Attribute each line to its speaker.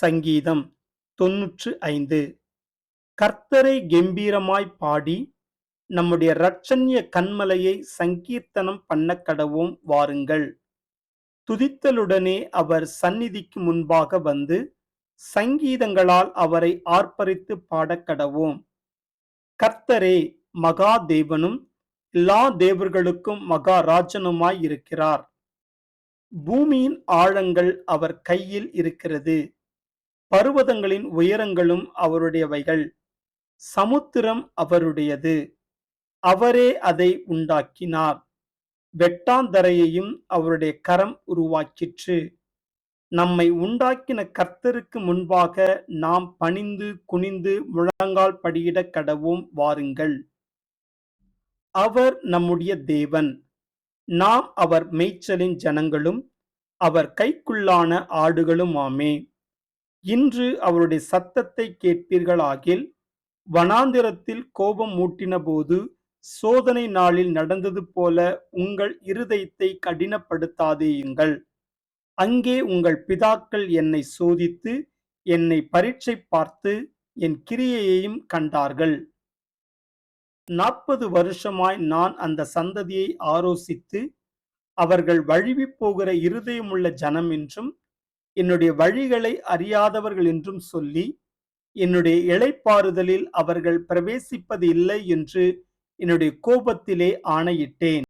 Speaker 1: சங்கீதம் தொன்னூற்று ஐந்து. கர்த்தரை கம்பீரமாய் பாடி நம்முடைய இரட்சண்ய கண்மலையை சங்கீர்த்தனம் பண்ண கடவோம் வாருங்கள். துதித்தலுடனே அவர் சந்நிதிக்கு முன்பாக வந்து சங்கீதங்களால் அவரை ஆர்ப்பரித்து பாடக் கடவோம். கர்த்தரே மகா தேவனும் எல்லா தேவர்களுக்கும் மகாராஜனுமாய் இருக்கிறார். பூமியின் ஆழங்கள் அவர் கையில் இருக்கிறது. பர்வதங்களின் உயரங்களும் அவருடையவைகள். சமுத்திரம் அவருடையது. அவரே அதை உண்டாக்கினார். வெட்டாந்தரையையும் அவருடைய கரம் உருவாக்கிற்று. நம்மை உண்டாக்கின கர்த்தருக்கு முன்பாக நாம் பணிந்து குனிந்து முழங்கால் படியிடக் கடவும் வாருங்கள். அவர் நம்முடைய தேவன். நாம் அவர் மேய்ச்சலின் ஜனங்களும் அவர் கைக்குள்ளான ஆடுகளுமாமே. இன்று அவருடைய சத்தத்தை கேட்பீர்களாகில் வனாந்திரத்தில் கோபம் மூட்டின போது சோதனை நாளில் நடந்தது போல உங்கள் இருதயத்தை கடினப்படுத்தாதேயுங்கள். அங்கே உங்கள் பிதாக்கள் என்னை சோதித்து என்னை பரீட்சை பார்த்து என் கிரியையையும் கண்டார்கள். நாற்பது வருஷமாய் நான் அந்த சந்ததியை ஆரோசித்து அவர்கள் வழுவி போகிற இருதயமுள்ள ஜனம் என்றும் என்னுடைய வழிகளை அறியாதவர்கள் என்றும் சொல்லி என்னுடைய இழைப்பாறுதலில் அவர்கள் பிரவேசிப்பது இல்லை என்று என்னுடைய கோபத்திலே ஆணையிட்டேன்.